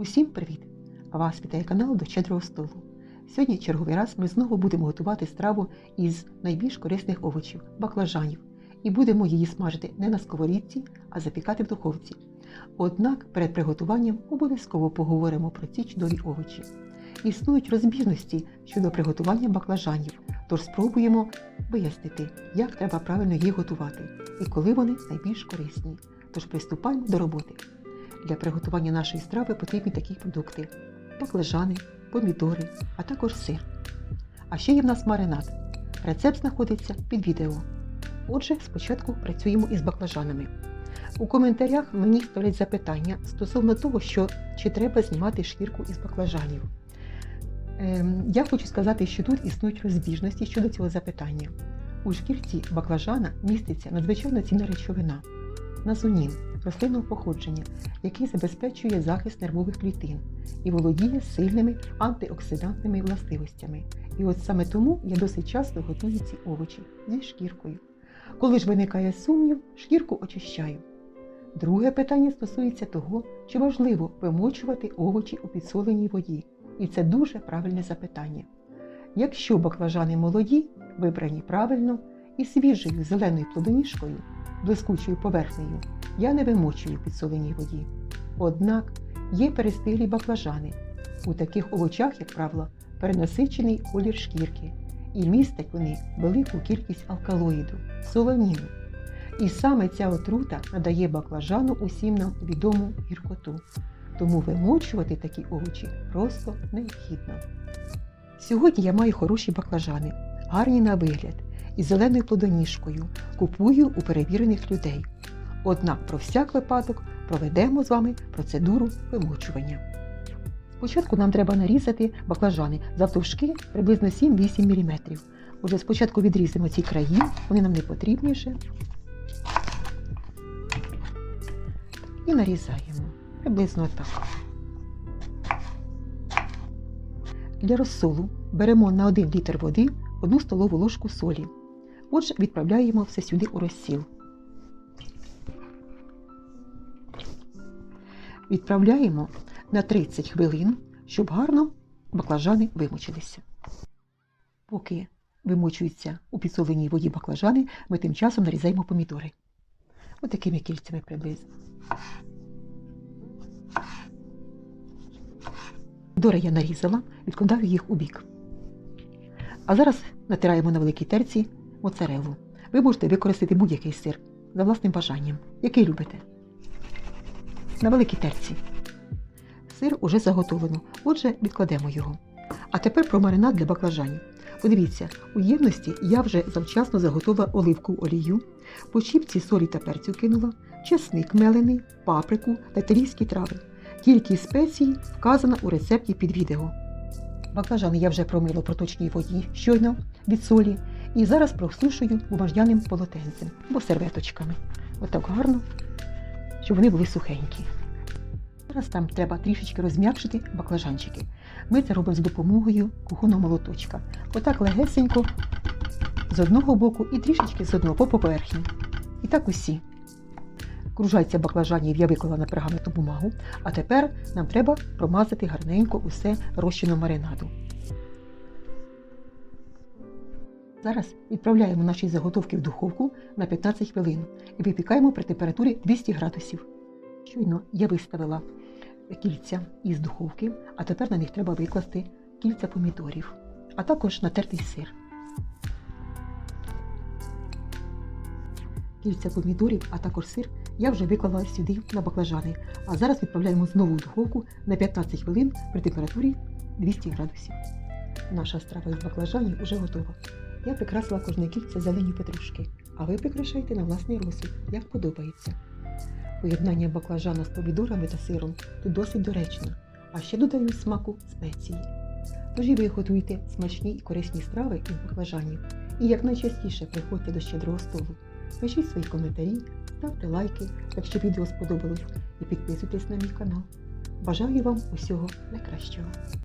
Усім привіт! Вас вітає канал до щедрого столу. Сьогодні черговий раз ми знову будемо готувати страву із найбільш корисних овочів баклажанів. І будемо її смажити не на сковорідці, а запікати в духовці. Однак перед приготуванням обов'язково поговоримо про ці чудові овочі. Існують розбіжності щодо приготування баклажанів, тож спробуємо вияснити, як треба правильно їх готувати і коли вони найбільш корисні. Тож приступаємо до роботи. Для приготування нашої страви потрібні такі продукти: баклажани, помідори, а також сир. А ще є в нас маринад. Рецепт знаходиться під відео. Отже, спочатку працюємо із баклажанами. У коментарях мені ставлять запитання стосовно того, що чи треба знімати шкірку із баклажанів. Ем, я хочу сказати, що тут існують розбіжності щодо цього запитання. У шкірці баклажана міститься надзвичайно цінна речовина назонін рослинного походження, який забезпечує захист нервових клітин і володіє сильними антиоксидантними властивостями. І от саме тому я досить часто готую ці овочі зі шкіркою. Коли ж виникає сумнів, шкірку очищаю. Друге питання стосується того, чи важливо вимочувати овочі у підсоленій воді. І це дуже правильне запитання. Якщо баклажани молоді, вибрані правильно і свіжою зеленою плодоніжкою, блискучою поверхнею, я не вимочую підсоленій воді. Однак є перестиглі баклажани. У таких овочах, як правило, перенасичений колір шкірки, і містять вони велику кількість алкалоїду, солоніну. І саме ця отрута надає баклажану усім нам відому гіркоту. Тому вимочувати такі овочі просто необхідно. Сьогодні я маю хороші баклажани, гарні на вигляд, із зеленою плодоніжкою, купую у перевірених людей. Однак про всяк випадок проведемо з вами процедуру вимочування. Спочатку нам треба нарізати баклажани завтовшки приблизно 7-8 мм. Отже, спочатку відрізимо ці краї, вони нам не потрібні ще. І нарізаємо приблизно так. Для розсолу беремо на 1 літр води 1 столову ложку солі. Отже, відправляємо все сюди у розсіл. Відправляємо на 30 хвилин, щоб гарно баклажани вимочилися. Поки вимочуються у підсоленій воді баклажани, ми тим часом нарізаємо помідори. Ось такими кільцями приблизно. Помідори я нарізала, відкладаю їх у бік. А зараз натираємо на великій терці моцарелу. Ви можете використати будь-який сир за власним бажанням, який любите. На великій терці. Сир уже заготовлено, отже, відкладемо його. А тепер про маринад для баклажанів. Подивіться, у ємності я вже завчасно заготовила оливкову олію, по чіпці солі та перцю кинула, чесник мелений, паприку та італійські трави. Кількість спецій вказана у рецепті під відео. Баклажани я вже промила в проточній воді щойно від солі і зараз просушую бумажняним полотенцем або серветочками. Отак гарно, щоб вони були сухенькі. Зараз там треба трішечки розм'якшити баклажанчики. Ми це робимо з допомогою кухонного молоточка. Отак легесенько з одного боку і трішечки з одного по поверхні. І так усі. Кружальця баклажанів я виклала на пергаментну бумагу, а тепер нам треба промазати гарненько усе розчином маринаду. Зараз відправляємо наші заготовки в духовку на 15 хвилин і випікаємо при температурі 200 градусів. Щойно я виставила кільця із духовки, а тепер на них треба викласти кільця помідорів, а також натертий сир. Кільця помідорів, а також сир я вже виклала сюди на баклажани. А зараз відправляємо знову в духовку на 15 хвилин при температурі 200 градусів. Наша страва із баклажанів вже готова. Я прикрасила кожне кільце зелені петрушки, а ви прикрашайте на власний розсуд, як подобається. Поєднання баклажана з помідорами та сиром тут досить доречно, а ще додають смаку спеції. Тож і ви готуйте смачні і корисні страви із баклажанів і якнайчастіше приходьте до щедрого столу. Пишіть свої коментарі, ставте лайки, якщо відео сподобалось, і підписуйтесь на мій канал. Бажаю вам усього найкращого!